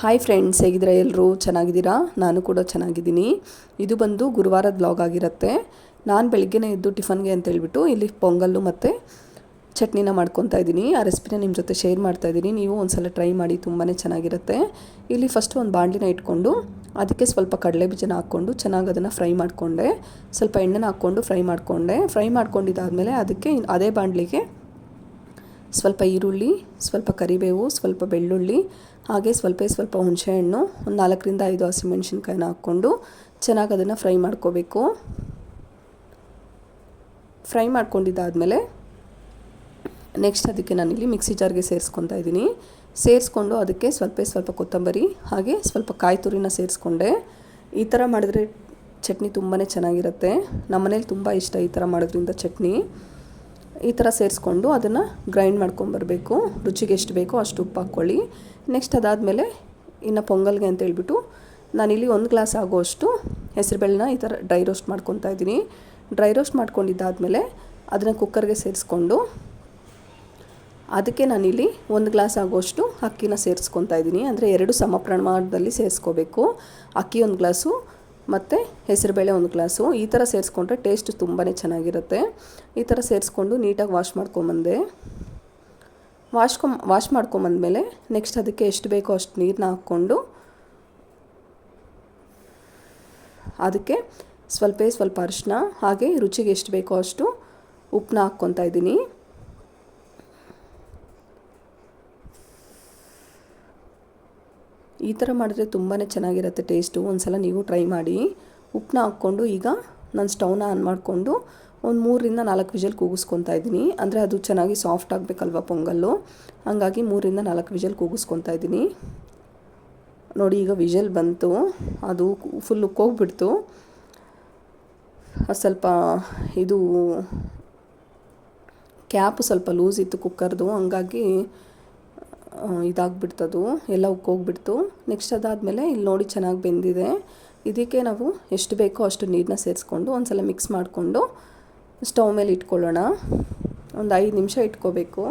Hi friends ಹೇಗಿದ್ದೀರಾ ಎಲ್ಲರೂ ಚೆನ್ನಾಗಿದ್ದೀರಾ? ನಾನು ಕೂಡ ಚೆನ್ನಾಗಿದ್ದೀನಿ. ಇದು ಬಂದು ಗುರುವಾರದ ಬ್ಲಾಗ್ ಆಗಿರುತ್ತೆ. ನಾನು ಬೆಳಿಗ್ಗೆನೇ ಎದ್ದು ಟಿಫನ್ಗೆ ಅಂತ ಹೇಳ್ಬಿಟ್ಟು ಇಲ್ಲಿ ಪೊಂಗಲ್ಲು ಮತ್ತು ಚಟ್ನಿನ ಮಾಡ್ಕೊತಾ ಇದ್ದೀನಿ. ಆ ರೆಸಿಪಿನ ನಿಮ್ಮ ಜೊತೆ ಶೇರ್ ಮಾಡ್ತಾ ಇದ್ದೀನಿ. ನೀವು ಒಂದ್ಸಲ ಟ್ರೈ ಮಾಡಿ ತುಂಬಾ ಚೆನ್ನಾಗಿರುತ್ತೆ. ಇಲ್ಲಿ ಫಸ್ಟ್ ಒಂದು ಬಾಣಲಿನ ಇಟ್ಕೊಂಡು, ಅದಕ್ಕೆ ಸ್ವಲ್ಪ ಕಡಲೆ ಬೀಜನ ಹಾಕ್ಕೊಂಡು ಚೆನ್ನಾಗಿ ಅದನ್ನು ಫ್ರೈ ಮಾಡಿಕೊಂಡೆ. ಸ್ವಲ್ಪ ಎಣ್ಣೆನ ಹಾಕ್ಕೊಂಡು ಫ್ರೈ ಮಾಡಿಕೊಂಡೆ. ಫ್ರೈ ಮಾಡ್ಕೊಂಡಿದ್ದಾದಮೇಲೆ ಅದಕ್ಕೆ ಅದೇ ಬಾಣಲಿಗೆ ಸ್ವಲ್ಪ ಈರುಳ್ಳಿ, ಸ್ವಲ್ಪ ಕರಿಬೇವು, ಸ್ವಲ್ಪ ಬೆಳ್ಳುಳ್ಳಿ, ಹಾಗೆ ಸ್ವಲ್ಪ ಸ್ವಲ್ಪ ಹುಣಸೆಹಣ್ಣು ಒಂದು ನಾಲ್ಕರಿಂದ ಐದು ಹಸಿಮೆಣ್ಸಿನ್ಕಾಯಿನ ಹಾಕ್ಕೊಂಡು ಚೆನ್ನಾಗಿ ಅದನ್ನು ಫ್ರೈ ಮಾಡ್ಕೋಬೇಕು. ಫ್ರೈ ಮಾಡ್ಕೊಂಡಿದ್ದಾದಮೇಲೆ ನೆಕ್ಸ್ಟ್ ಅದಕ್ಕೆ ನಾನಿಲ್ಲಿ ಮಿಕ್ಸಿ ಜಾರ್ಗೆ ಸೇರಿಸ್ಕೊತಾ ಇದ್ದೀನಿ. ಸೇರಿಸ್ಕೊಂಡು ಅದಕ್ಕೆ ಸ್ವಲ್ಪ ಸ್ವಲ್ಪ ಕೊತ್ತಂಬರಿ, ಹಾಗೆ ಸ್ವಲ್ಪ ಕಾಯಿ ತುರಿನ ಸೇರಿಸ್ಕೊಂಡೆ. ಈ ಥರ ಮಾಡಿದ್ರೆ ಚಟ್ನಿ ತುಂಬಾ ಚೆನ್ನಾಗಿರುತ್ತೆ. ನಮ್ಮನೇಲಿ ತುಂಬ ಇಷ್ಟ ಈ ಥರ ಮಾಡೋದ್ರಿಂದ ಚಟ್ನಿ. ಈ ಥರ ಸೇರಿಸ್ಕೊಂಡು ಅದನ್ನು ಗ್ರೈಂಡ್ ಮಾಡ್ಕೊಂಬರ್ಬೇಕು ರುಚಿಗೆ ಎಷ್ಟು ಬೇಕೋ ಅಷ್ಟು ಉಪ್ಪು ಹಾಕ್ಕೊಳ್ಳಿ. ನೆಕ್ಸ್ಟ್ ಅದಾದಮೇಲೆ ಇನ್ನು ಪೊಂಗಲ್ಗೆ ಅಂತ ಹೇಳ್ಬಿಟ್ಟು ನಾನಿಲ್ಲಿ ಒಂದು ಗ್ಲಾಸ್ ಆಗೋಷ್ಟು ಹೆಸರುಬೇಳೆನ ಈ ಥರ ಡ್ರೈ ರೋಸ್ಟ್ ಮಾಡ್ಕೊತಾ ಇದ್ದೀನಿ. ಡ್ರೈ ರೋಸ್ಟ್ ಮಾಡ್ಕೊಂಡಿದ್ದಾದಮೇಲೆ ಅದನ್ನು ಕುಕ್ಕರ್ಗೆ ಸೇರಿಸ್ಕೊಂಡು ಅದಕ್ಕೆ ನಾನಿಲ್ಲಿ ಒಂದು ಗ್ಲಾಸ್ ಆಗೋಷ್ಟು ಅಕ್ಕಿನ ಸೇರಿಸ್ಕೊತಾ ಇದ್ದೀನಿ. ಅಂದರೆ ಎರಡು ಸಮ ಪ್ರಮಾಣದಲ್ಲಿ ಸೇರಿಸ್ಕೋಬೇಕು. ಅಕ್ಕಿ ಒಂದು ಗ್ಲಾಸು ಮತ್ತು ಹೆಸರುಬೇಳೆ ಒಂದು ಗ್ಲಾಸು. ಈ ಥರ ಸೇರಿಸ್ಕೊಂಡ್ರೆ ಟೇಸ್ಟ್ ತುಂಬಾ ಚೆನ್ನಾಗಿರುತ್ತೆ. ಈ ಥರ ಸೇರಿಸ್ಕೊಂಡು ನೀಟಾಗಿ ವಾಶ್ ಮಾಡ್ಕೊಂಬಂದೆ. ವಾಶ್ಕೊಂ, ವಾಶ್ ಮಾಡ್ಕೊಂಬಂದ್ಮೇಲೆ ನೆಕ್ಸ್ಟ್ ಅದಕ್ಕೆ ಎಷ್ಟು ಬೇಕೋ ಅಷ್ಟು ನೀರನ್ನ ಹಾಕ್ಕೊಂಡು ಅದಕ್ಕೆ ಸ್ವಲ್ಪ ಸ್ವಲ್ಪ ಅರಿಶಿನ ಹಾಗೆ ರುಚಿಗೆ ಎಷ್ಟು ಬೇಕೋ ಅಷ್ಟು ಉಪ್ಪನ್ನ ಹಾಕ್ಕೊತಾ ಇದ್ದೀನಿ. ಈ ಥರ ಮಾಡಿದ್ರೆ ತುಂಬಾ ಚೆನ್ನಾಗಿರುತ್ತೆ ಟೇಸ್ಟು. ಒಂದು ಸಲ ನೀವು ಟ್ರೈ ಮಾಡಿ. ಉಪ್ಪನ್ನ ಹಾಕ್ಕೊಂಡು ಈಗ ನಾನು ಸ್ಟವ್ನ ಆನ್ ಮಾಡಿಕೊಂಡು ಒಂದು ಮೂರರಿಂದ ನಾಲ್ಕು ವಿಜಲ್ ಕೂಗಿಸ್ಕೊತಾ ಇದ್ದೀನಿ. ಅಂದರೆ ಅದು ಚೆನ್ನಾಗಿ ಸಾಫ್ಟ್ ಆಗಬೇಕಲ್ವ ಪೊಂಗಲ್ಲು? ಹಾಗಾಗಿ ಮೂರಿಂದ ನಾಲ್ಕು ವಿಜಲ್ ಕೂಗಿಸ್ಕೊತಾ ಇದ್ದೀನಿ. ನೋಡಿ ಈಗ ವಿಜಲ್ ಬಂತು. ಅದು ಫುಲ್ ಉಕ್ಕೋಗ್ಬಿಡ್ತು ಸ್ವಲ್ಪ ಇದು, ಕ್ಯಾಪು ಸ್ವಲ್ಪ ಲೂಸ್ ಇತ್ತು ಕುಕ್ಕರ್ದು. ಹಂಗಾಗಿ ಇದಾಗ್ಬಿಡ್ತದು, ಎಲ್ಲ ಉಕ್ಕೋಗ್ಬಿಡ್ತು. ನೆಕ್ಸ್ಟ್ ಅದಾದಮೇಲೆ ಇಲ್ಲಿ ನೋಡಿ ಚೆನ್ನಾಗಿ ಬೆಂದಿದೆ. ಇದಕ್ಕೆ ನಾವು ಎಷ್ಟು ಬೇಕೋ ಅಷ್ಟು ನೀರನ್ನ ಸೇರಿಸ್ಕೊಂಡು ಒಂದು ಸಲ ಮಿಕ್ಸ್ ಮಾಡಿಕೊಂಡು ಸ್ಟವ್ ಮೇಲೆ ಇಟ್ಕೊಳ್ಳೋಣ. ಒಂದು ಐದು ನಿಮಿಷ ಇಟ್ಕೋಬೇಕು.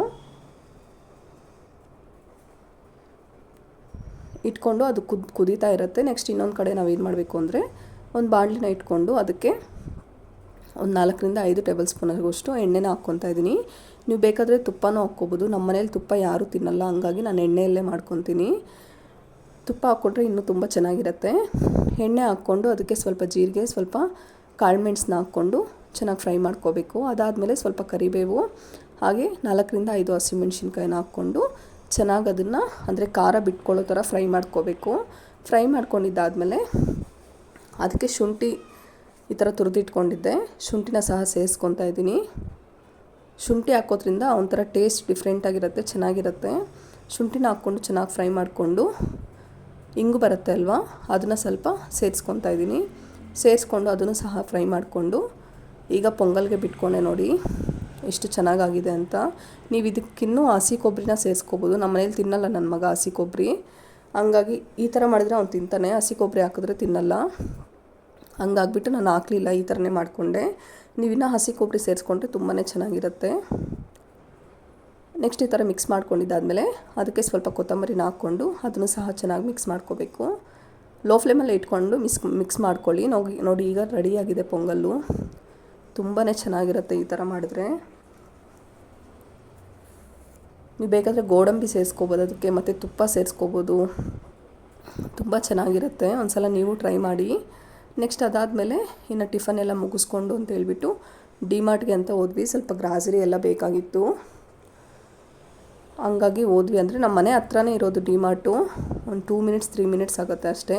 ಇಟ್ಕೊಂಡು ಅದು ಕುದ್, ಕುದೀತಾ ಇರುತ್ತೆ. ನೆಕ್ಸ್ಟ್ ಇನ್ನೊಂದು ಕಡೆ ನಾವು ಏನು ಮಾಡಬೇಕು ಅಂದರೆ ಒಂದು ಬಾಣಲಿನ ಇಟ್ಕೊಂಡು ಅದಕ್ಕೆ ಒಂದು ನಾಲ್ಕರಿಂದ ಐದು ಟೇಬಲ್ ಸ್ಪೂನ್ ಆಗುವಷ್ಟು ಎಣ್ಣೆನ ಹಾಕ್ಕೊತಾ ಇದ್ದೀನಿ ನೀವು ಬೇಕಾದರೆ ತುಪ್ಪನೂ ಹಾಕ್ಕೋಬೋದು. ನಮ್ಮ ಮನೇಲಿ ತುಪ್ಪ ಯಾರೂ ತಿನ್ನಲ್ಲ, ಹಂಗಾಗಿ ನಾನು ಎಣ್ಣೆಯಲ್ಲೇ ಮಾಡ್ಕೊತೀನಿ. ತುಪ್ಪ ಹಾಕ್ಕೊಂಡ್ರೆ ಇನ್ನೂ ತುಂಬ ಚೆನ್ನಾಗಿರುತ್ತೆ. ಎಣ್ಣೆ ಹಾಕ್ಕೊಂಡು ಅದಕ್ಕೆ ಸ್ವಲ್ಪ ಜೀರಿಗೆ, ಸ್ವಲ್ಪ ಕಾಳುಮೆಣ್ಸನ್ನ ಹಾಕ್ಕೊಂಡು ಚೆನ್ನಾಗಿ ಫ್ರೈ ಮಾಡ್ಕೋಬೇಕು. ಅದಾದಮೇಲೆ ಸ್ವಲ್ಪ ಕರಿಬೇವು, ಹಾಗೆ ನಾಲ್ಕರಿಂದ ಐದು ಹಸಿಮೆಣ್ಸಿನ್ಕಾಯಿನ ಹಾಕ್ಕೊಂಡು ಚೆನ್ನಾಗಿ ಅದನ್ನು ಅಂದರೆ ಖಾರ ಬಿಟ್ಕೊಳ್ಳೋ ಥರ ಫ್ರೈ ಮಾಡ್ಕೋಬೇಕು. ಫ್ರೈ ಮಾಡ್ಕೊಂಡಿದ್ದಾದಮೇಲೆ ಅದಕ್ಕೆ ಶುಂಠಿ ಈ ಥರ ತುರಿದಿಟ್ಕೊಂಡಿದ್ದೆ. ಶುಂಠಿನ ಸಹ ಸೇರಿಸ್ಕೊತಾ ಇದ್ದೀನಿ. ಶುಂಠಿ ಹಾಕೋದ್ರಿಂದ ಒಂಥರ ಟೇಸ್ಟ್ ಡಿಫ್ರೆಂಟಾಗಿರುತ್ತೆ ಚೆನ್ನಾಗಿರುತ್ತೆ. ಶುಂಠಿನ ಹಾಕ್ಕೊಂಡು ಚೆನ್ನಾಗಿ ಫ್ರೈ ಮಾಡಿಕೊಂಡು ಇಂಗು ಬರುತ್ತೆ ಅಲ್ವಾ? ಅದನ್ನು ಸ್ವಲ್ಪ ಸೇರಿಸ್ಕೊತಾ ಇದ್ದೀನಿ. ಸೇರಿಸ್ಕೊಂಡು ಅದನ್ನು ಸಹ ಫ್ರೈ ಮಾಡಿಕೊಂಡು ಈಗ ಪೊಂಗಲ್ಗೆ ಬಿಟ್ಕೊಂಡೆ ನೋಡಿ. ಎಷ್ಟು ಚೆನ್ನಾಗಾಗಿದೆ ಅಂತ. ನೀವು ಇದಕ್ಕಿನ್ನೂ ಹಸಿ ಕೊಬ್ಬರಿನ ಸೇರಿಸ್ಕೋಬೋದು. ನಮ್ಮ ಮನೇಲಿ ತಿನ್ನಲ್ಲ ನನ್ನ ಮಗ ಹಸಿ ಕೊಬ್ಬರಿ ಹಂಗಾಗಿ ಈ ಥರ ಮಾಡಿದ್ರೆ ಅವ್ನು ತಿಂತಾನೆ. ಹಸಿ ಕೊಬ್ಬರಿ ಹಾಕಿದ್ರೆ ತಿನ್ನಲ್ಲ. ಹಂಗಾಗ್ಬಿಟ್ಟು ನಾನು ಹಾಕಲಿಲ್ಲ, ಈ ಥರನೇ ಮಾಡಿಕೊಂಡೆ. ನೀವಿನ್ನೂ ಹಸಿ ಕೊಬ್ಬರಿ ಸೇರಿಸ್ಕೊಂಡ್ರೆ ತುಂಬಾ ಚೆನ್ನಾಗಿರುತ್ತೆ. ನೆಕ್ಸ್ಟ್ ಈ ಥರ ಮಿಕ್ಸ್ ಮಾಡ್ಕೊಂಡಿದ್ದಾದಮೇಲೆ ಅದಕ್ಕೆ ಸ್ವಲ್ಪ ಕೊತ್ತಂಬರಿನ ಹಾಕ್ಕೊಂಡು ಅದನ್ನು ಸಹ ಚೆನ್ನಾಗಿ ಮಿಕ್ಸ್ ಮಾಡ್ಕೋಬೇಕು. ಲೋ ಫ್ಲೇಮಲ್ಲಿ ಇಟ್ಕೊಂಡು ಮಿಕ್ಸ್ ಮಿಕ್ಸ್ ಮಾಡ್ಕೊಳ್ಳಿ. ನೋಡಿ ನೋಡಿ ಈಗ ರೆಡಿಯಾಗಿದೆ ಪೊಂಗಲ್ಲು. ತುಂಬಾ ಚೆನ್ನಾಗಿರುತ್ತೆ ಈ ಥರ ಮಾಡಿದ್ರೆ. ನೀವು ಬೇಕಾದರೆ ಗೋಡಂಬಿ ಸೇರಿಸ್ಕೋಬೋದು, ಅದಕ್ಕೆ ಮತ್ತು ತುಪ್ಪ ಸೇರಿಸ್ಕೋಬೋದು. ತುಂಬ ಚೆನ್ನಾಗಿರುತ್ತೆ. ಒಂದು ಸಲ ನೀವು ಟ್ರೈ ಮಾಡಿ. ನೆಕ್ಸ್ಟ್ ಅದಾದಮೇಲೆ ಇನ್ನು ಟಿಫನ್ ಎಲ್ಲ ಮುಗಿಸ್ಕೊಂಡು ಅಂತ ಹೇಳ್ಬಿಟ್ಟು ಡಿಮಾರ್ಟ್ಗೆ ಅಂತ ಹೋದ್ವಿ. ಸ್ವಲ್ಪ ಗ್ರಾಸರಿ ಎಲ್ಲ ಬೇಕಾಗಿತ್ತು. ಹಂಗಾಗಿ ಹೋದ್ವಿ ಅಂದರೆ ನಮ್ಮ ಮನೆ ಹತ್ರನೇ ಇರೋದು ಡಿಮಾರ್ಟು ಒಂದು ಟೂ ಮಿನಿಟ್ಸ್ ತ್ರೀ ಮಿನಿಟ್ಸ್ ಆಗುತ್ತೆ ಅಷ್ಟೇ.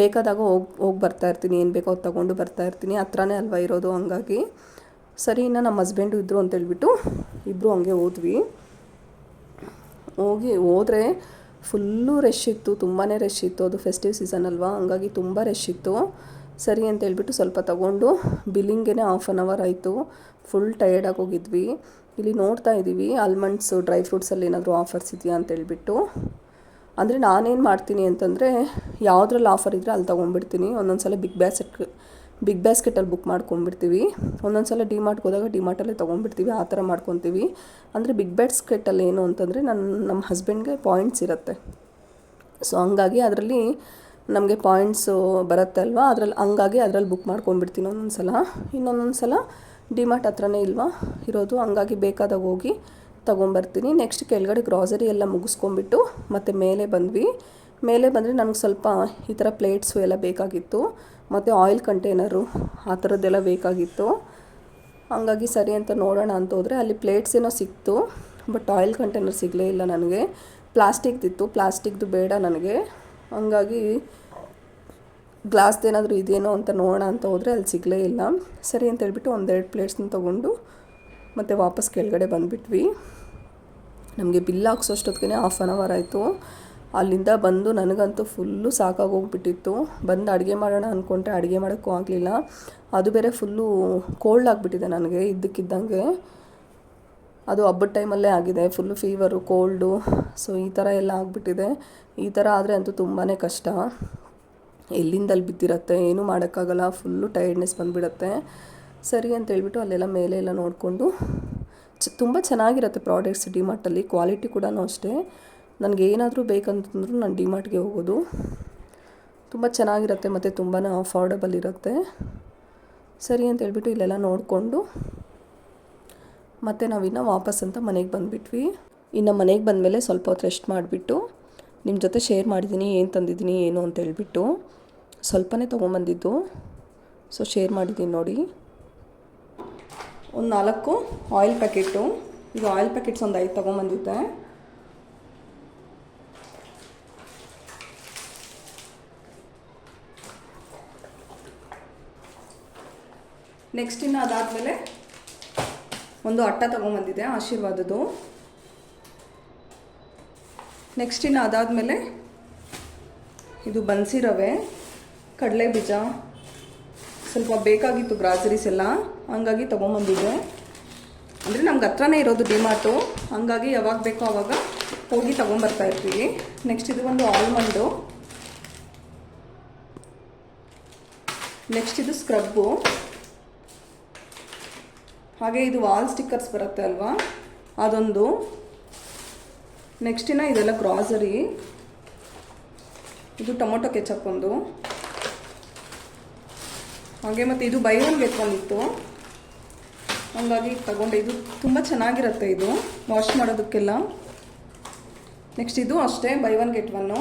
ಬೇಕಾದಾಗ ಹೋಗಿ ಹೋಗಿ ಬರ್ತಾ ಇರ್ತೀನಿ. ಏನು ಬೇಕೋ ಅದು ತೊಗೊಂಡು ಬರ್ತಾ ಇರ್ತೀನಿ. ಹತ್ರನೇ ಅಲ್ವಾ ಇರೋದು ಹಂಗಾಗಿ. ಸರಿ, ಇನ್ನು ನಮ್ಮ ಹಸ್ಬೆಂಡು ಇದ್ದರು ಅಂತೇಳ್ಬಿಟ್ಟು ಇಬ್ಬರು ಹಂಗೆ ಹೋದ್ವಿ. ಹೋಗಿ, ಹೋದರೆ ಫುಲ್ಲು ರಶ್ ಇತ್ತು. ತುಂಬಾ ರಶ್ ಇತ್ತು. ಅದು ಫೆಸ್ಟಿವ್ ಸೀಸನ್ ಅಲ್ವಾ? ಹಂಗಾಗಿ ತುಂಬ ರಶ್ ಇತ್ತು. ಸರಿ ಅಂತ ಹೇಳ್ಬಿಟ್ಟು ಸ್ವಲ್ಪ ತಗೊಂಡು ಬಿಲ್ಲಿಂಗೇ ಹಾಫ್ ಆನ್ ಅವರ್ ಆಯಿತು. ಫುಲ್ ಟಯರ್ಡಾಗಿ ಹೋಗಿದ್ವಿ. ಇಲ್ಲಿ ನೋಡ್ತಾ ಇದ್ದೀವಿ ಆಲ್ಮಂಡ್ಸು ಡ್ರೈ ಫ್ರೂಟ್ಸಲ್ಲಿ ಏನಾದರೂ ಆಫರ್ಸ್ ಇದೆಯಾ ಅಂತ ಹೇಳ್ಬಿಟ್ಟು. ಅಂದರೆ ನಾನೇನು ಮಾಡ್ತೀನಿ ಅಂತಂದರೆ, ಯಾವುದ್ರಲ್ಲಿ ಆಫರ್ ಇದ್ದರೆ ಅಲ್ಲಿ ತೊಗೊಂಡ್ಬಿಡ್ತೀನಿ. ಒಂದೊಂದು ಸಲ ಬಿಗ್ ಬ್ಯಾಸ್ಕೆಟ್ ಬಿಗ್ ಬ್ಯಾಸ್ಕೆಟಲ್ಲಿ ಬುಕ್ ಮಾಡ್ಕೊಂಡ್ಬಿಡ್ತೀವಿ. ಒಂದೊಂದು ಸಲ ಡಿಮಾರ್ಟ್ಗೆ ಹೋದಾಗ ಡಿಮಾರ್ಟಲ್ಲೇ ತೊಗೊಂಡ್ಬಿಡ್ತೀವಿ, ಆ ಥರ ಮಾಡ್ಕೊತೀವಿ. ಅಂದರೆ ಬಿಗ್ ಬ್ಯಾಸ್ಕೆಟಲ್ಲಿ ಏನು ಅಂತಂದರೆ ನನ್ನ ನಮ್ಮ ಹಸ್ಬೆಂಡ್ಗೆ ಪಾಯಿಂಟ್ಸ್ ಇರುತ್ತೆ. ಸೊ ಹಂಗಾಗಿ ಅದರಲ್ಲಿ ನಮಗೆ ಪಾಯಿಂಟ್ಸು ಬರುತ್ತೆ ಅಲ್ವಾ? ಅದರಲ್ಲಿ ಹಂಗಾಗಿ ಅದರಲ್ಲಿ ಬುಕ್ ಮಾಡ್ಕೊಂಡ್ಬಿಡ್ತೀನಿ ಒಂದೊಂದು ಸಲ ಇನ್ನೊಂದೊಂದು ಸಲ ಡಿಮಾರ್ಟ್ ಹತ್ರನೇ ಇಲ್ವಾ ಇರೋದು, ಹಂಗಾಗಿ ಬೇಕಾದಾಗ ಹೋಗಿ ತೊಗೊಂಬರ್ತೀನಿ. ನೆಕ್ಸ್ಟ್ ಕೆಳಗಡೆ ಗ್ರಾಸರಿ ಎಲ್ಲ ಮುಗಿಸ್ಕೊಂಬಿಟ್ಟು ಮತ್ತು ಮೇಲೆ ಬಂದ್ವಿ. ಮೇಲೆ ಬಂದರೆ ನನಗೆ ಸ್ವಲ್ಪ ಈ ಥರ ಪ್ಲೇಟ್ಸು ಎಲ್ಲ ಬೇಕಾಗಿತ್ತು. ಮತ್ತು ಆಯಿಲ್ ಕಂಟೈನರು ಆ ಥರದ್ದೆಲ್ಲ ಬೇಕಾಗಿತ್ತು. ಹಂಗಾಗಿ ಸರಿ ಅಂತ ನೋಡೋಣ ಅಂತ ಹೋದರೆ ಅಲ್ಲಿ ಪ್ಲೇಟ್ಸ್ ಏನೋ ಸಿಕ್ತು ಬಟ್ ಆಯಿಲ್ ಕಂಟೈನರ್ ಸಿಗಲೇ ಇಲ್ಲ ನನಗೆ. ಪ್ಲಾಸ್ಟಿಕ್ದಿತ್ತು ಪ್ಲಾಸ್ಟಿಕ್ದು ಬೇಡ ನನಗೆ. ಹಂಗಾಗಿ ಗ್ಲಾಸ್ದು ಏನಾದರೂ ಇದೇನೋ ಅಂತ ನೋಡೋಣ ಅಂತ ಹೋದರೆ ಅಲ್ಲಿ ಸಿಗಲೇ ಇಲ್ಲ. ಸರಿ ಅಂತ ಹೇಳ್ಬಿಟ್ಟು ಒಂದೆರಡು ಪ್ಲೇಟ್ಸ್ನ ತೊಗೊಂಡು ಮತ್ತು ವಾಪಸ್ ಕೆಳಗಡೆ ಬಂದುಬಿಟ್ವಿ. ನಮಗೆ ಬಿಲ್ ಹಾಕ್ಸೋಷ್ಟೊತ್ತಿಗೆ ಹಾಫ್ ಆನ್ ಅವರ್ ಆಯಿತು. ಅಲ್ಲಿಂದ ಬಂದು ನನಗಂತೂ ಫುಲ್ಲು ಸಾಕಾಗೋಗ್ಬಿಟ್ಟಿತ್ತು. ಬಂದು ಅಡುಗೆ ಮಾಡೋಣ ಅಂದ್ಕೊಂಡ್ರೆ ಅಡುಗೆ ಮಾಡೋಕ್ಕೂ ಆಗಲಿಲ್ಲ. ಅದು ಬೇರೆ ಫುಲ್ಲು ಕೋಲ್ಡ್ ಆಗಿಬಿಟ್ಟಿದೆ ನನಗೆ ಇದ್ದಕ್ಕಿದ್ದಂಗೆ. ಅದು ಹಬ್ಬದ ಟೈಮಲ್ಲೇ ಆಗಿದೆ. ಫುಲ್ ಫೀವರು ಕೋಲ್ಡು ಸೊ ಈ ಥರ ಎಲ್ಲ ಆಗಿಬಿಟ್ಟಿದೆ. ಈ ಥರ ಆದರೆ ಅಂತೂ ತುಂಬಾ ಕಷ್ಟ. ಎಲ್ಲಿಂದಲ್ಲಿ ಬಿದ್ದಿರತ್ತೆ? ಏನೂ ಮಾಡೋಕ್ಕಾಗಲ್ಲ. ಫುಲ್ಲು ಟೈರ್ಡ್ನೆಸ್ ಬಂದುಬಿಡತ್ತೆ. ಸರಿ ಅಂತ ಹೇಳ್ಬಿಟ್ಟು ಅಲ್ಲೆಲ್ಲ ಮೇಲೆ ಎಲ್ಲ ನೋಡಿಕೊಂಡು ಚ, ತುಂಬ ಚೆನ್ನಾಗಿರುತ್ತೆ ಪ್ರಾಡಕ್ಟ್ಸ್ ಡಿಮಾರ್ಟಲ್ಲಿ ಕ್ವಾಲಿಟಿ ಕೂಡ ಅಷ್ಟೇ. ನನಗೆ ಏನಾದರೂ ಬೇಕಂತಂದ್ರೂ ನಾನು ಡಿಮಾರ್ಟ್ಗೆ ಹೋಗೋದು. ತುಂಬ ಚೆನ್ನಾಗಿರುತ್ತೆ ಮತ್ತು ತುಂಬಾ ಅಫೋರ್ಡಬಲ್ ಇರುತ್ತೆ. ಸರಿ ಅಂತ ಹೇಳ್ಬಿಟ್ಟು ಇಲ್ಲೆಲ್ಲ ನೋಡಿಕೊಂಡು ಮತ್ತು ನಾವಿನ್ನು ವಾಪಸ್ ಅಂತ ಮನೆಗೆ ಬಂದುಬಿಟ್ವಿ. ಇನ್ನು ಮನೆಗೆ ಬಂದಮೇಲೆ ಸ್ವಲ್ಪ ಹೊತ್ತು ರೆಸ್ಟ್ ಮಾಡಿಬಿಟ್ಟು ನಿಮ್ಮ ಜೊತೆ ಶೇರ್ ಮಾಡಿದ್ದೀನಿ ಏನು ತಂದಿದ್ದೀನಿ ಏನು ಅಂತ ಹೇಳ್ಬಿಟ್ಟು ಸ್ವಲ್ಪನೇ ತೊಗೊಂಬಂದಿದ್ದು. ಸೊ ಶೇರ್ ಮಾಡಿದ್ದೀನಿ ನೋಡಿ. ಒಂದು ನಾಲ್ಕು ಆಯಿಲ್ ಪ್ಯಾಕೆಟು ಇದು ಆಯಿಲ್ ಪ್ಯಾಕೆಟ್ಸ್ ಒಂದು ಐದು ತೊಗೊಂಬಂದಿದ್ದೆ. ನೆಕ್ಸ್ಟ್ ಇನ್ನು ಅದಾದಮೇಲೆ ಒಂದು ಅಟ್ಟ ತೊಗೊಂಬಂದಿದ್ದೆ ಆಶೀರ್ವಾದದ್ದು. ನೆಕ್ಸ್ಟ್ ಇನ್ನು ಅದಾದಮೇಲೆ ಇದು ಬನ್ಸಿ ರವೆ, ಕಡಲೆ ಬೀಜ, ಸ್ವಲ್ಪ ಬೇಕಾಗಿತ್ತು ಗ್ರಾಸರೀಸ್ ಎಲ್ಲ, ಹಂಗಾಗಿ ತೊಗೊಂಬಂದಿದ್ದೆ ಅಂದರೆ ನಮ್ಗೆ ಹತ್ರನೇ ಇರೋದು ಡಿಮಾರ್ಟು ಹಂಗಾಗಿ ಯಾವಾಗ ಬೇಕೋ ಅವಾಗ ಹೋಗಿ ತೊಗೊಂಬರ್ತಾ ಇರ್ತೀವಿ. ನೆಕ್ಸ್ಟ್ ಇದು ಒಂದು ಆಲ್ಮಂಡು ನೆಕ್ಸ್ಟ್ ಇದು ಸ್ಕ್ರಬ್ಬು ಹಾಗೆ ಇದು ವಾಲ್ ಸ್ಟಿಕ್ಕರ್ಸ್ ಬರುತ್ತೆ ಅಲ್ವಾ? ಅದೊಂದು. ನೆಕ್ಸ್ಟಿನ ಇದೆಲ್ಲ ಗ್ರಾಸರಿ ಇದು ಟೊಮೊಟೊ ಕೆಚಪ್ ಒಂದು. ಹಾಗೆ ಮತ್ತು ಇದು ಬೈ ಒನ್ ಗೆಟ್ ಇತ್ತು. ಹಂಗಾಗಿ ತಗೊಂಡೆ. ಇದು ತುಂಬ ಚೆನ್ನಾಗಿರುತ್ತೆ ಇದು ವಾಶ್ ಮಾಡೋದಕ್ಕೆಲ್ಲ. ನೆಕ್ಸ್ಟ್ ಇದು ಅಷ್ಟೇ ಬೈ ಒನ್ ಗೆಟ್ ಒನ್ನು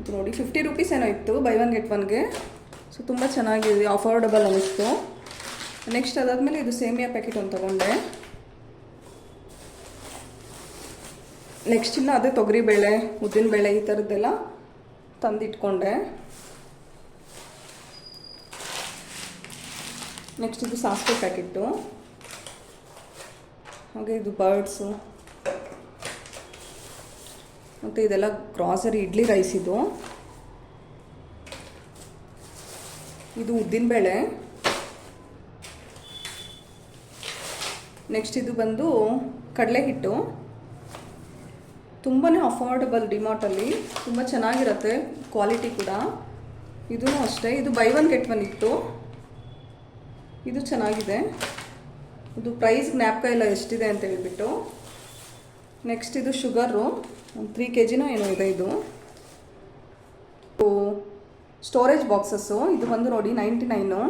ಇದು ನೋಡಿ ಫಿಫ್ಟಿ ರುಪೀಸ್ ಏನೋ ಇತ್ತು ಬೈ ಒನ್ ಗೆಟ್ ಒನ್ಗೆ ಸೊ ತುಂಬ ಚೆನ್ನಾಗಿದೆ ಅಫೋರ್ಡಬಲ್ ಅನ್ನಿಸ್ತು ನೆಕ್ಸ್ಟ್ ಅದಾದಮೇಲೆ ಇದು ಸೇಮಿಯಾ ಪ್ಯಾಕೆಟ್ ಒಂದು ತೊಗೊಂಡೆ. ನೆಕ್ಸ್ಟ್ ಇನ್ನು ಅದೇ ತೊಗರಿ ಬೇಳೆ, ಉದ್ದಿನ ಬೇಳೆ ಈ ಥರದ್ದೆಲ್ಲ ತಂದಿಟ್ಕೊಂಡೆ. ನೆಕ್ಸ್ಟ್ ಇದು ಸಾಸಿವೆ ಪ್ಯಾಕೆಟು ಹಾಗೆ ಇದು ಬರ್ಡ್ಸು ಮತ್ತು ಇದೆಲ್ಲ ಗ್ರಾಸರಿ ಇಡ್ಲಿ ರೈಸ್ ಇದು. ಇದು ಉದ್ದಿನಬೇಳೆ ನೆಕ್ಸ್ಟ್ ಇದು ಬಂದು ಕಡಲೆ ಹಿಟ್ಟು. ತುಂಬಾ ಅಫೋರ್ಡಬಲ್ ಡಿಮಾರ್ಟಲ್ಲಿ ತುಂಬ ಚೆನ್ನಾಗಿರುತ್ತೆ ಕ್ವಾಲಿಟಿ ಕೂಡ. ಇದೂ ಅಷ್ಟೇ. ಇದು ಬೈ ಒನ್ ಗೆಟ್ ಒನ್ ಇತ್ತು. ಇದು ಚೆನ್ನಾಗಿದೆ. ಇದು ಪ್ರೈಸ್ ಜ್ಞಾಪಕ ಎಲ್ಲ ಎಷ್ಟಿದೆ ಅಂತ ಹೇಳ್ಬಿಟ್ಟು. ನೆಕ್ಸ್ಟ್ ಇದು ಶುಗರು ಒಂದು ತ್ರೀ ಕೆ ಜಿನೋ ಏನೋ ಇದೆ ಇದು. ಸ್ಟೋರೇಜ್ ಬಾಕ್ಸಸ್ಸು ಇದು ಬಂದು ನೋಡಿ ನೈಂಟಿ ನೈನು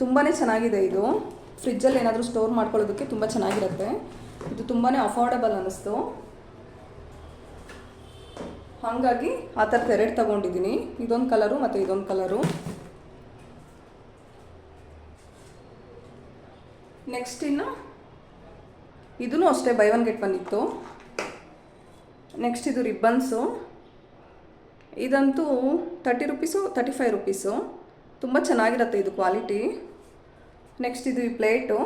ತುಂಬಾ ಚೆನ್ನಾಗಿದೆ ಇದು. ಫ್ರಿಜ್ಜಲ್ಲಿ ಏನಾದರೂ ಸ್ಟೋರ್ ಮಾಡ್ಕೊಳ್ಳೋದಕ್ಕೆ ತುಂಬ ಚೆನ್ನಾಗಿರುತ್ತೆ. ಇದು ತುಂಬಾ ಅಫೋರ್ಡಬಲ್ ಅನ್ನಿಸ್ತು. ಹಾಗಾಗಿ ಆ ಥರದ್ದು ಎರಡು ತೊಗೊಂಡಿದ್ದೀನಿ. ಇದೊಂದು ಕಲರು ಮತ್ತು ಇದೊಂದು ಕಲರು ನೆಕ್ಸ್ಟ್ ಇನ್ನು ಇದೂ ಅಷ್ಟೇ ಬೈ ಒನ್ ಗೆಟ್ ಒನ್ ಇತ್ತು. ನೆಕ್ಸ್ಟ್ ಇದು ರಿಬ್ಬನ್ಸು ಇದಂತೂ thirty rupees thirty five rupees ತುಂಬ ಚೆನ್ನಾಗಿರುತ್ತೆ ಇದು ಕ್ವಾಲಿಟಿ ನೆಕ್ಸ್ಟ್ ಇದು ಈ ಪ್ಲೇಟು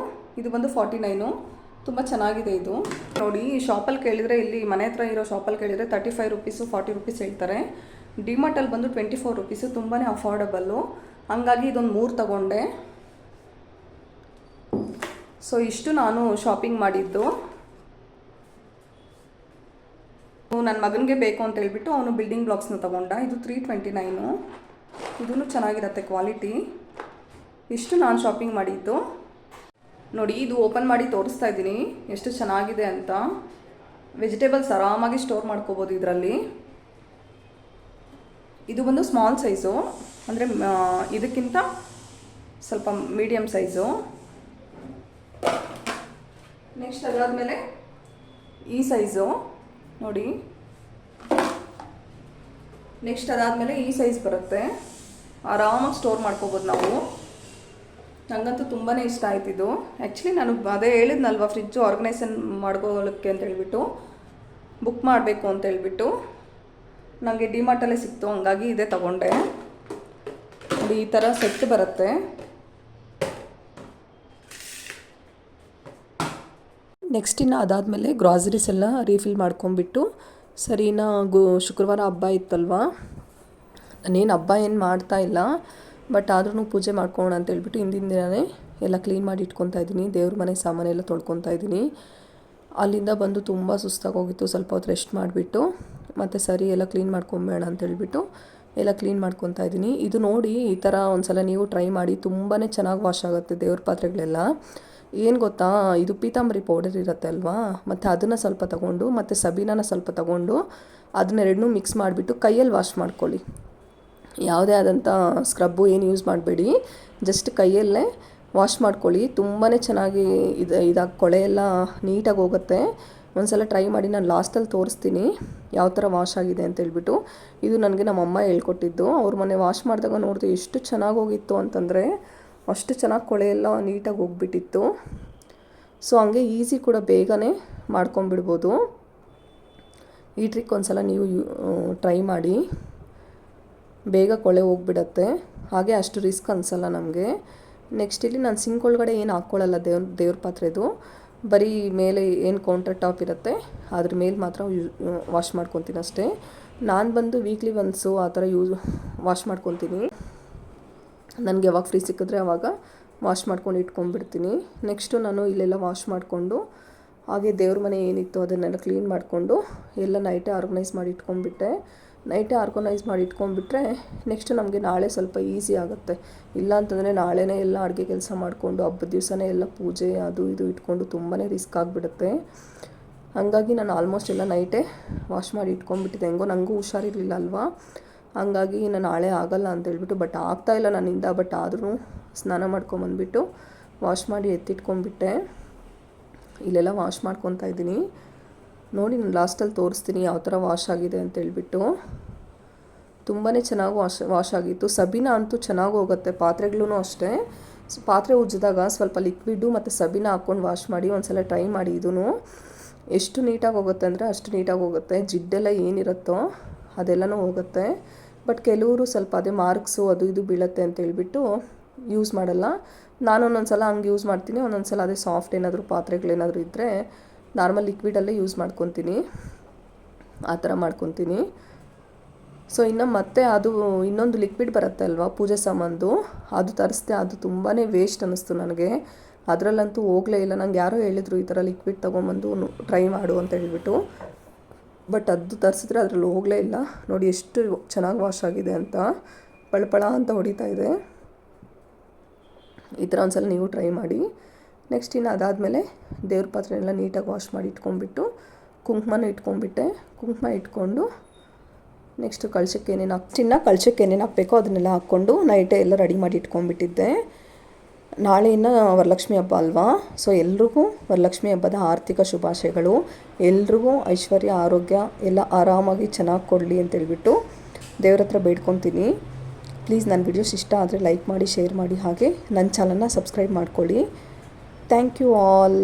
ಇದು ಬಂದು ಫಾರ್ಟಿ ನೈನು ತುಂಬ ಚೆನ್ನಾಗಿದೆ ಇದು. ನೋಡಿ ಶಾಪಲ್ಲಿ ಕೇಳಿದರೆ, ಇಲ್ಲಿ ಮನೆ ಹತ್ರ ಇರೋ ಶಾಪಲ್ಲಿ ಕೇಳಿದರೆ thirty five rupees forty rupees ಹೇಳ್ತಾರೆ. ಡಿಮಾರ್ಟಲ್ಲಿ ಬಂದು ಟ್ವೆಂಟಿ ಫೋರ್ ರುಪೀಸು ತುಂಬಾ ಅಫೋರ್ಡಬಲ್ಲು ಹಂಗಾಗಿ ಇದೊಂದು ಮೂರು ತಗೊಂಡೆ. ಸೊ ಇಷ್ಟು ನಾನು ಶಾಪಿಂಗ್ ಮಾಡಿದ್ದು. ನನ್ನ ಮಗನಿಗೆ ಬೇಕು ಅಂತ ಹೇಳ್ಬಿಟ್ಟು ಅವನು ಬಿಲ್ಡಿಂಗ್ ಬ್ಲಾಕ್ಸ್ನ ತೊಗೊಂಡ. ಇದು ತ್ರೀ ಟ್ವೆಂಟಿ ನೈನು ಇದೂ ಚೆನ್ನಾಗಿರುತ್ತೆ ಕ್ವಾಲಿಟಿ ಇಷ್ಟು ನಾನು ಶಾಪಿಂಗ್ ಮಾಡಿದ್ದು. ನೋಡಿ, ಇದು ಓಪನ್ ಮಾಡಿ ತೋರಿಸ್ತಾ ಇದ್ದೀನಿ. ಎಷ್ಟು ಚೆನ್ನಾಗಿದೆ ಅಂತ. ವೆಜಿಟೇಬಲ್ಸ್ ಆರಾಮಾಗಿ ಸ್ಟೋರ್ ಮಾಡ್ಕೋಬೋದು ಇದರಲ್ಲಿ. ಇದು ಬಂದು ಸ್ಮಾಲ್ ಸೈಜು ಅಂದರೆ ಇದಕ್ಕಿಂತ ಸ್ವಲ್ಪ ಮೀಡಿಯಮ್ ಸೈಜು ನೆಕ್ಸ್ಟ್ ಅದಾದಮೇಲೆ ಈ ಸೈಜು ನೋಡಿ. ನೆಕ್ಸ್ಟ್ ಅದಾದಮೇಲೆ ಈ ಸೈಜ್ ಬರುತ್ತೆ. ಆರಾಮಾಗಿ ಸ್ಟೋರ್ ಮಾಡ್ಕೋಬೋದು ನಾವು. ನನಗಂತೂ ತುಂಬಾ ಇಷ್ಟ ಆಯ್ತಿದ್ದು ಆ್ಯಕ್ಚುಲಿ ನಾನು ಅದೇ ಹೇಳಿದ್ನಲ್ವ ಫ್ರಿಜ್ಜು ಆರ್ಗನೈಸೇಷನ್ ಮಾಡ್ಕೊಳ್ಳೋಕ್ಕೆ ಅಂತ ಹೇಳ್ಬಿಟ್ಟು. ಬುಕ್ ಮಾಡಬೇಕು ಅಂತ ಹೇಳ್ಬಿಟ್ಟು. ನನಗೆ ಡಿಮಾರ್ಟಲ್ಲೇ ಸಿಕ್ತು, ಹಂಗಾಗಿ ಇದೇ ತಗೊಂಡೆ. ಈ ಥರ ಸೆಟ್ ಬರುತ್ತೆ. ನೆಕ್ಸ್ಟ್ ಇನ್ನು ಅದಾದಮೇಲೆ ಗ್ರಾಸರೀಸ್ ಎಲ್ಲ ರೀಫಿಲ್ ಮಾಡ್ಕೊಂಬಿಟ್ಟು ಸರಿ ನಾ ಗು, ಶುಕ್ರವಾರ ಹಬ್ಬ ಇತ್ತಲ್ವಾ? ನಾನೇನು ಹಬ್ಬ ಏನು ಮಾಡ್ತಾ ಇಲ್ಲ ಬಟ್ ಆದ್ರೂ ಪೂಜೆ ಮಾಡ್ಕೊಳ್ಳೋಣ ಅಂತ ಹೇಳ್ಬಿಟ್ಟು ಹಿಂದಿನ ದಿನವೇ ಎಲ್ಲ ಕ್ಲೀನ್ ಮಾಡಿ ಇಟ್ಕೊತಾ ಇದ್ದೀನಿ. ದೇವ್ರ ಮನೆ ಸಾಮಾನೆಲ್ಲ ತೊಳ್ಕೊತಾ ಇದ್ದೀನಿ. ಅಲ್ಲಿಂದ ಬಂದು ತುಂಬ ಸುಸ್ತಾಗಿ ಹೋಗಿತ್ತು ಸ್ವಲ್ಪ ಹೊತ್ತು ರೆಸ್ಟ್ ಮಾಡಿಬಿಟ್ಟು, ಮತ್ತು ಸರಿ ಎಲ್ಲ ಕ್ಲೀನ್ ಮಾಡ್ಕೊಂಬೇಡ ಅಂತ ಹೇಳ್ಬಿಟ್ಟು ಎಲ್ಲ ಕ್ಲೀನ್ ಮಾಡ್ಕೊತಾ ಇದ್ದೀನಿ. ಇದು ನೋಡಿ ಈ ಥರ ಒಂದು ಸಲ ನೀವು ಟ್ರೈ ಮಾಡಿ ತುಂಬಾ ಚೆನ್ನಾಗಿ ವಾಶ್ ಆಗುತ್ತೆ ದೇವ್ರ ಪಾತ್ರೆಗಳೆಲ್ಲ. ಏನು ಗೊತ್ತಾ? ಇದು ಪೀತಾಂಬರಿ ಪೌಡರ್ ಇರುತ್ತೆ ಅಲ್ವಾ? ಮತ್ತು ಅದನ್ನು ಸ್ವಲ್ಪ ತಗೊಂಡು, ಮತ್ತು ಸಬೀನಾನ ಸ್ವಲ್ಪ ತಗೊಂಡು ಅದನ್ನೆರಡನ್ನೂ ಮಿಕ್ಸ್ ಮಾಡಿಬಿಟ್ಟು ಕೈಯಲ್ಲಿ ವಾಶ್ ಮಾಡ್ಕೊಳ್ಳಿ. ಯಾವುದೇ ಆದಂಥ ಸ್ಕ್ರಬ್ಬು ಏನು ಯೂಸ್ ಮಾಡಬೇಡಿ. ಜಸ್ಟ್ ಕೈಯಲ್ಲೇ ವಾಶ್ ಮಾಡ್ಕೊಳ್ಳಿ. ತುಂಬಾ ಚೆನ್ನಾಗಿ ಇದು, ಇದಾಗಿ ಕೊಳೆ ಎಲ್ಲ ನೀಟಾಗಿ ಹೋಗುತ್ತೆ. ಒಂದ್ಸಲ ಟ್ರೈ ಮಾಡಿ ನಾನು ಲಾಸ್ಟಲ್ಲಿ ತೋರಿಸ್ತೀನಿ ಯಾವ ಥರ ವಾಶ್ ಆಗಿದೆ ಅಂತ ಹೇಳ್ಬಿಟ್ಟು. ಇದು ನನಗೆ ನಮ್ಮಮ್ಮ ಹೇಳ್ಕೊಟ್ಟಿದ್ದು. ಅವ್ರ ಮನೆ ವಾಶ್ ಮಾಡಿದಾಗ ನೋಡಿದೆ ಎಷ್ಟು ಚೆನ್ನಾಗಿ ಹೋಗಿತ್ತು ಅಂತಂದರೆ ಅಷ್ಟು ಚೆನ್ನಾಗಿ ಕೊಳೆ ಎಲ್ಲ ನೀಟಾಗಿ ಹೋಗ್ಬಿಟ್ಟಿತ್ತು. ಸೊ ಹಂಗೆ ಈಸಿ ಕೂಡ ಬೇಗನೆ ಮಾಡ್ಕೊಂಬಿಡ್ಬೋದು. ಈ ಟ್ರಿಕ್ ಒಂದ್ಸಲ ನೀವು ಟ್ರೈ ಮಾಡಿ. ಬೇಗ ಕೊಳೆ ಹೋಗ್ಬಿಡತ್ತೆ. ಹಾಗೆ ಅಷ್ಟು ರಿಸ್ಕ್ ಅನಿಸಲ್ಲ ನಮಗೆ. ನೆಕ್ಸ್ಟ್ ಇಲ್ಲಿ ನಾನು ಸಿಂಕ್ ಒಳಗಡೆ ಏನು ಹಾಕ್ಕೊಳ್ಳಲ್ಲ ದೇವ್ರ ದೇವ್ರ ಪಾತ್ರೆದು. ಬರೀ ಮೇಲೆ ಏನು ಕೌಂಟರ್ ಟಾಪ್ ಇರುತ್ತೆ, ಅದ್ರ ಮೇಲೆ ಮಾತ್ರ ವಾಶ್ ಮಾಡ್ಕೊತೀನಿ ಅಷ್ಟೇ. ನಾನು ಬಂದು ವೀಕ್ಲಿ ಒನ್ಸು ಆ ಥರ ಯೂಸ್ ವಾಶ್ ಮಾಡ್ಕೊತೀನಿ. ನನಗೆ ಯಾವಾಗ ಫ್ರೀ ಸಿಕ್ಕಿದ್ರೆ ಅವಾಗ ವಾಶ್ ಮಾಡ್ಕೊಂಡು ಇಟ್ಕೊಂಡ್ಬಿಡ್ತೀನಿ. ನೆಕ್ಸ್ಟು ನಾನು ಇಲ್ಲೆಲ್ಲ ವಾಶ್ ಮಾಡಿಕೊಂಡು, ಹಾಗೆ ದೇವ್ರ ಮನೆ ಏನಿತ್ತು ಅದನ್ನೆಲ್ಲ ಕ್ಲೀನ್ ಮಾಡಿಕೊಂಡು, ಎಲ್ಲ ನೈಟೇ ಆರ್ಗನೈಸ್ ಮಾಡಿ ಇಟ್ಕೊಂಡ್ಬಿಟ್ಟೆ. ನೈಟೇ ಆರ್ಗನೈಸ್ ಮಾಡಿ ಇಟ್ಕೊಂಡ್ಬಿಟ್ರೆ ನೆಕ್ಸ್ಟ್ ನಮಗೆ ನಾಳೆ ಸ್ವಲ್ಪ ಈಸಿ ಆಗುತ್ತೆ. ಇಲ್ಲ ಅಂತಂದರೆ ನಾಳೆನೇ ಎಲ್ಲ ಅಡುಗೆ ಕೆಲಸ ಮಾಡಿಕೊಂಡು, ಹಬ್ಬದ ದಿವಸನೇ ಎಲ್ಲ ಪೂಜೆ ಅದು ಇದು ಇಟ್ಕೊಂಡು ತುಂಬಾ ರಿಸ್ಕ್ ಆಗಿಬಿಡುತ್ತೆ. ಹಾಗಾಗಿ ನಾನು ಆಲ್ಮೋಸ್ಟ್ ಎಲ್ಲ ನೈಟೇ ವಾಶ್ ಮಾಡಿ ಇಟ್ಕೊಂಡ್ಬಿಟ್ಟಿದ್ದೆ. ಹೆಂಗೋ ನನಗೂ ಹುಷಾರಿರಲಿಲ್ಲ ಅಲ್ವಾ? ಹಂಗಾಗಿ ನಾನು ನಾಳೆ ಆಗಲ್ಲ ಅಂತ ಹೇಳ್ಬಿಟ್ಟು ಬಟ್ ಇಲ್ಲ ನನ್ನಿಂದ, ಬಟ್ ಆದ್ರೂ ಸ್ನಾನ ಮಾಡ್ಕೊಂಬಂದ್ಬಿಟ್ಟು ವಾಶ್ ಮಾಡಿ ಎತ್ತಿಟ್ಕೊಂಡ್ಬಿಟ್ಟೆ. ಇಲ್ಲೆಲ್ಲ ವಾಶ್ ಮಾಡ್ಕೊತಾ ಇದ್ದೀನಿ. ನೋಡಿ ನಾನು ಲಾಸ್ಟಲ್ಲಿ ತೋರಿಸ್ತೀನಿ ಯಾವ ಥರ ವಾಶ್ ಆಗಿದೆ ಅಂತ ಹೇಳ್ಬಿಟ್ಟು. ತುಂಬಾ ಚೆನ್ನಾಗಿ ವಾಶ್ ವಾಶ್ ಆಗಿತ್ತು. ಸಬೀನ ಅಂತೂ ಚೆನ್ನಾಗಿ ಹೋಗುತ್ತೆ ಪಾತ್ರೆಗಳೂ ಅಷ್ಟೇ. ಪಾತ್ರೆ ಉಜ್ಜಿದಾಗ ಸ್ವಲ್ಪ ಲಿಕ್ವಿಡ್ಡು ಮತ್ತು ಸಬೀನ ಹಾಕ್ಕೊಂಡು ವಾಶ್ ಮಾಡಿ ಒಂದ್ಸಲ ಟ್ರೈ ಮಾಡಿ ಇದೂ ಎಷ್ಟು ನೀಟಾಗಿ ಹೋಗುತ್ತೆ ಅಂದರೆ ಅಷ್ಟು ನೀಟಾಗಿ ಹೋಗುತ್ತೆ. ಜಿಡ್ಡೆಲ್ಲ ಏನಿರುತ್ತೋ ಅದೆಲ್ಲನೂ ಹೋಗುತ್ತೆ. ಬಟ್ ಕೆಲವರು ಸ್ವಲ್ಪ ಅದೇ ಮಾರ್ಕ್ಸು ಅದು ಇದು ಬೀಳುತ್ತೆ ಅಂತ ಹೇಳ್ಬಿಟ್ಟು ಯೂಸ್ ಮಾಡಲ್ಲ. ನಾನು ಒಂದೊಂದು ಸಲ ಹಂಗೆ ಯೂಸ್ ಮಾಡ್ತೀನಿ, ಒಂದೊಂದು ಸಲ ಅದೇ ಸಾಫ್ಟ್ ಏನಾದರೂ ಪಾತ್ರೆಗಳೇನಾದರೂ ಇದ್ದರೆ ನಾರ್ಮಲ್ ಲಿಕ್ವಿಡಲ್ಲೇ ಯೂಸ್ ಮಾಡ್ಕೊತೀನಿ. ಆ ಥರ ಮಾಡ್ಕೊತೀನಿ. ಸೊ, ಇನ್ನು ಮತ್ತೆ ಅದು ಇನ್ನೊಂದು ಲಿಕ್ವಿಡ್ ಬರುತ್ತೆ ಅಲ್ವಾ, ಪೂಜೆ ಸಾಮಾನು ಅದು ತರಿಸ್ದೆ ಅದು ತುಂಬಾ ವೇಸ್ಟ್ ಅನ್ನಿಸ್ತು ನನಗೆ. ಅದರಲ್ಲಂತೂ ಹೋಗಲೇ ಇಲ್ಲ. ನಂಗೆ ಯಾರೋ ಹೇಳಿದರು ಈ ಥರ ಲಿಕ್ವಿಡ್ ತೊಗೊಂಬಂದು ಟ್ರೈ ಮಾಡು ಅಂತ ಹೇಳ್ಬಿಟ್ಟು. ಬಟ್ ಅದು ತರಿಸಿದ್ರೆ ಅದರಲ್ಲಿ ಹೋಗಲೇ ಇಲ್ಲ. ನೋಡಿ ಎಷ್ಟು ಚೆನ್ನಾಗಿ ವಾಶ್ ಆಗಿದೆ ಅಂತ. ಪಳಪಳ ಅಂತ ಹೊಡಿತಾ ಇದೆ. ಈ ಥರ ಒಂದ್ಸಲ ನೀವು ಟ್ರೈ ಮಾಡಿ. ನೆಕ್ಸ್ಟ್ ಇನ್ನು ಅದಾದಮೇಲೆ ದೇವ್ರ ಪಾತ್ರೆನೆಲ್ಲ ನೀಟಾಗಿ ವಾಶ್ ಮಾಡಿ ಇಟ್ಕೊಂಡ್ಬಿಟ್ಟು ಕುಂಕುಮನ ಇಟ್ಕೊಂಡ್ಬಿಟ್ಟೆ. ಕುಂಕುಮ ಇಟ್ಕೊಂಡು ನೆಕ್ಸ್ಟು ಕಳ್ಸಕ್ಕೆ ಏನೇನು ಹಾಕಿ, ಚಿನ್ನ ಕಳ್ಸಕ್ಕೆ ಏನೇನು ಹಾಕಬೇಕೋ ಅದನ್ನೆಲ್ಲ ಹಾಕ್ಕೊಂಡು ನೈಟೇ ಎಲ್ಲ ರೆಡಿ ಮಾಡಿ ಇಟ್ಕೊಂಡ್ಬಿಟ್ಟಿದ್ದೆ. ನಾಳೆಯಿಂದ ವರಲಕ್ಷ್ಮಿ ಹಬ್ಬ ಅಲ್ವಾ? ಸೊ ಎಲ್ರಿಗೂ ವರಲಕ್ಷ್ಮಿ ಹಬ್ಬದ ಆರ್ಥಿಕ ಶುಭಾಶಯಗಳು. ಎಲ್ರಿಗೂ ಐಶ್ವರ್ಯ, ಆರೋಗ್ಯ ಎಲ್ಲ ಆರಾಮಾಗಿ ಚೆನ್ನಾಗಿ ಕೊಡಲಿ ಅಂತೇಳ್ಬಿಟ್ಟು ದೇವ್ರ ಹತ್ರ ಬೇಡ್ಕೊತೀನಿ. ಪ್ಲೀಸ್ ನನ್ನ ವಿಡಿಯೋಸ್ ಇಷ್ಟ ಆದರೆ ಲೈಕ್ ಮಾಡಿ ಶೇರ್ ಮಾಡಿ ಹಾಗೆ ನನ್ನ ಚಾನಲ್ನ ಸಬ್ಸ್ಕ್ರೈಬ್ ಮಾಡ್ಕೊಳ್ಳಿ. Thank you all